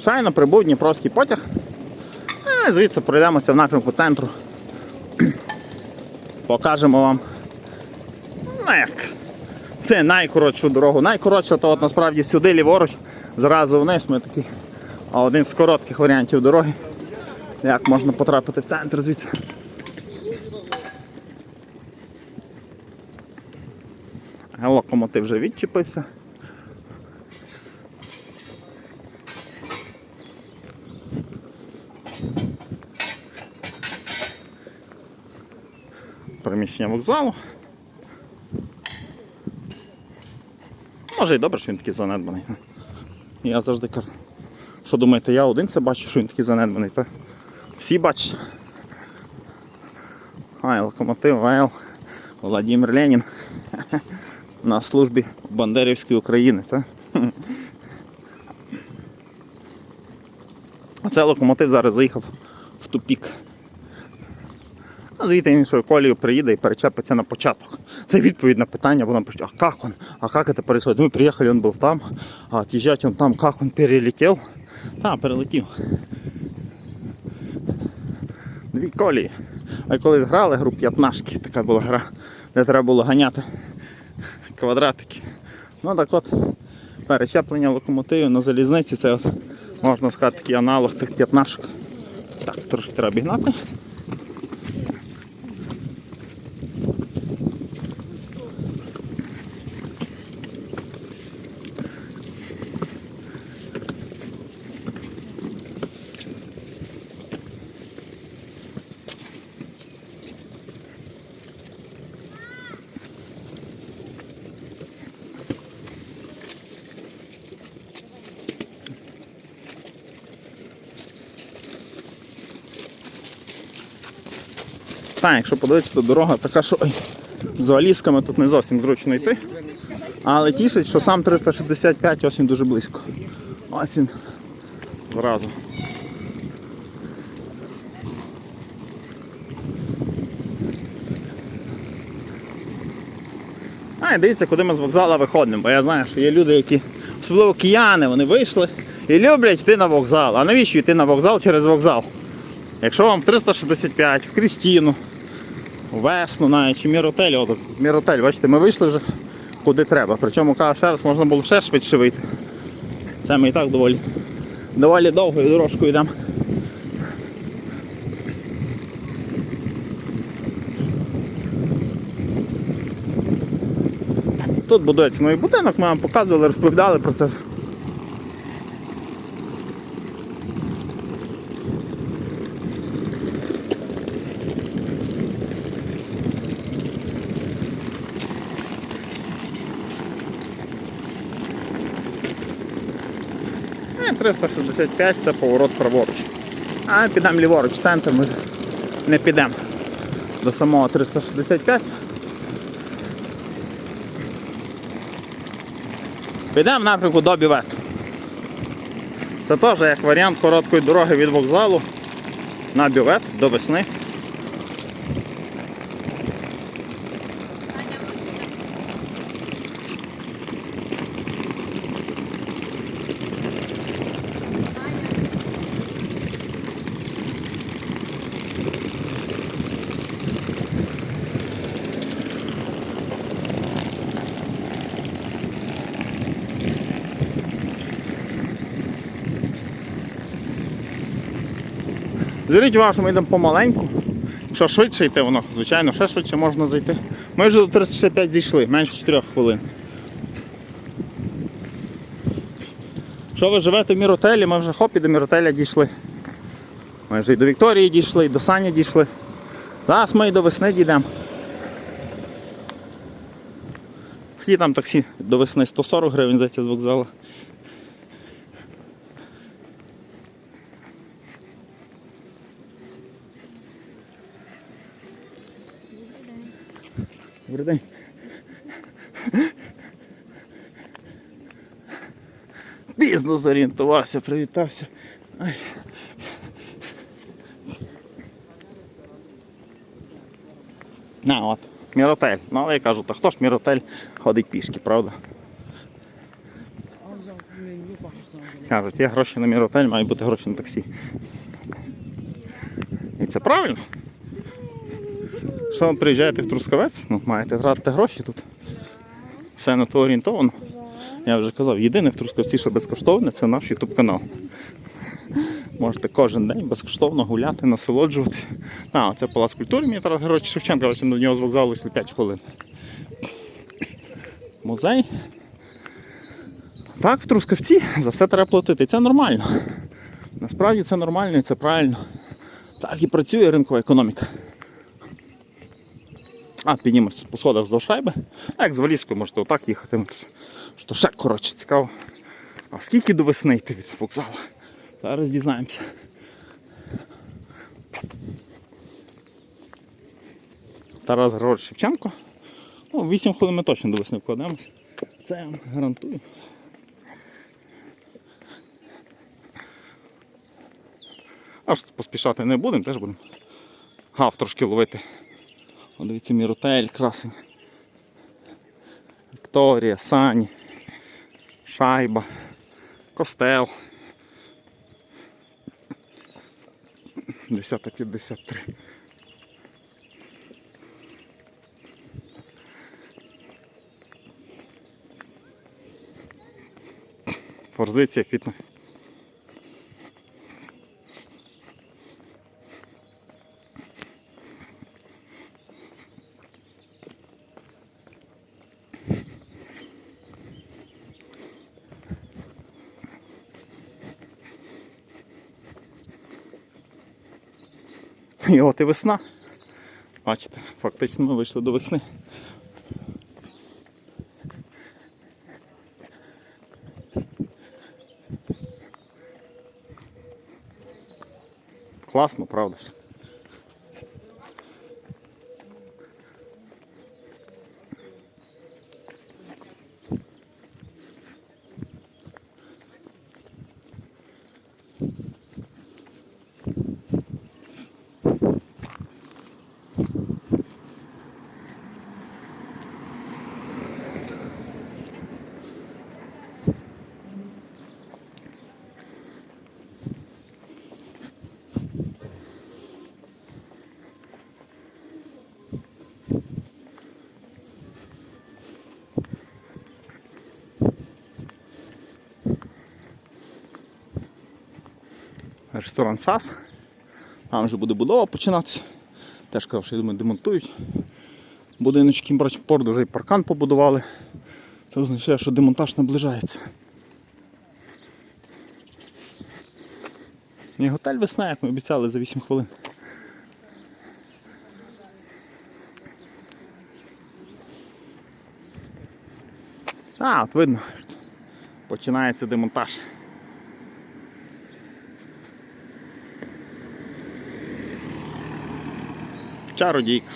Шайно прибув Дніпровський потяг. А звідси пройдемося в напрямку центру. Покажемо вам. Ну як. Це найкоротшу дорогу. Найкоротша, то от насправді сюди ліворуч, зразу вниз. Ми такі. Один з коротких варіантів дороги. Як можна потрапити в центр звідси. Локомотив вже відчепився. Приміщення вокзалу. Може і добре, що він такий занедбаний. Я завжди кажу, що думаєте, я один це бачу, що він такий занедбаний, та всі бачать. Ай, локомотив, ВЛ, Владимир Ленін на службі Бандерівської України. Та? Оце локомотив зараз заїхав в тупік. А звідти іншою колію приїде і перечепиться на початок. Це відповідь на питання, бо нам пишуть, а як он? А як це происходит? Ми приїхали, він був там, а от'їжджати он там, як він перелетів? Так, перелетів. Дві колії. А коли грали гру п'ятнашки, така була гра, де треба було ганяти квадратики. Ну так от, перечеплення локомотивів на залізниці, це от, можна сказати такий аналог цих п'ятнашок. Так, трошки треба бігнати. Так, якщо подивитися, то дорога така, що ой, з валізками тут не зовсім зручно йти. Але тішить, що сам 365 ось він дуже близько. Ось він зразу. А, і дивіться, куди ми з вокзалу виходимо, бо я знаю, що є люди, які, особливо кияни, вони вийшли і люблять йти на вокзал. А навіщо йти на вокзал через вокзал? Якщо вам в 365, в Крістіну, Весну навіть, чи Міротель, от Міротель, бачите, ми вийшли вже куди треба. Причому кажу, ще раз можна було ще швидше вийти. Це ми і так доволі, доволі довгою дорожкою йдемо. Тут будується новий будинок, ми вам показували, розповідали про це. 365 це поворот праворуч. А підемо ліворуч, центр ми не підемо до самого 365. Підемо напрямку до Бівету. Це теж як варіант короткої дороги від вокзалу на бювет до весни. Зверніть увагу, що ми йдемо помаленьку. Що швидше йти воно, звичайно, ще швидше можна зайти. Ми вже до 365 зійшли, менше 4 хвилин. Що ви живете в Міротелі, ми вже хоп і до Міротеля дійшли. Ми вже і до Вікторії дійшли, і до Сані дійшли. Зараз ми і до весни дійдемо. Скільки там таксі до весни 140 гривень, здається, з вокзалу. Добрий день. Пізно зорієнтувався, привітався. Ай. На, от, Міротель. Ну, але я кажу, та хто ж Міротель ходить пішки, правда? Кажуть, є гроші на міротель, мають бути гроші на таксі. І це правильно. Що ви приїжджаєте в Трускавець, ну, маєте тратити гроші тут. Все на то орієнтовано. Я вже казав, єдине в Трускавці, що безкоштовне, це наш YouTube канал. Можете кожен день безкоштовно гуляти, насолоджуватися. А, це палац культури, мені Тарас Героч Шевченка, до нього з вокзалу йшли 5 хвилин. Музей. Так, в Трускавці за все треба платити. І це нормально. Насправді це нормально і це правильно. Так і працює ринкова економіка. А, піднімемось тут по сходах з шайби. А як з валізкою можете отак їхати. Що ще коротше цікаво. А скільки до весни йти від вокзалу? Зараз дізнаємося. Тарас Григорович Шевченко. Ну, 8 хвилин ми точно до весни вкладемось. Це я вам гарантую. Аж поспішати не будемо, теж будемо гав трошки ловити. Дивіться, міротель, красень. Вікторія, Сані, Шайба, Костел. 10.53. Форзиція квітне. І от і весна. Бачите, фактично ми вийшли до весни. Класно, правда ж? Ресторан САС. Там вже буде будова починатися. Теж казав, що я думаю, демонтують. Будиночки Брачпорт вже і паркан побудували. Це означає, що демонтаж наближається. І готель весна, як ми обіцяли, за 8 хвилин. А, от видно, що починається демонтаж. Чародійка.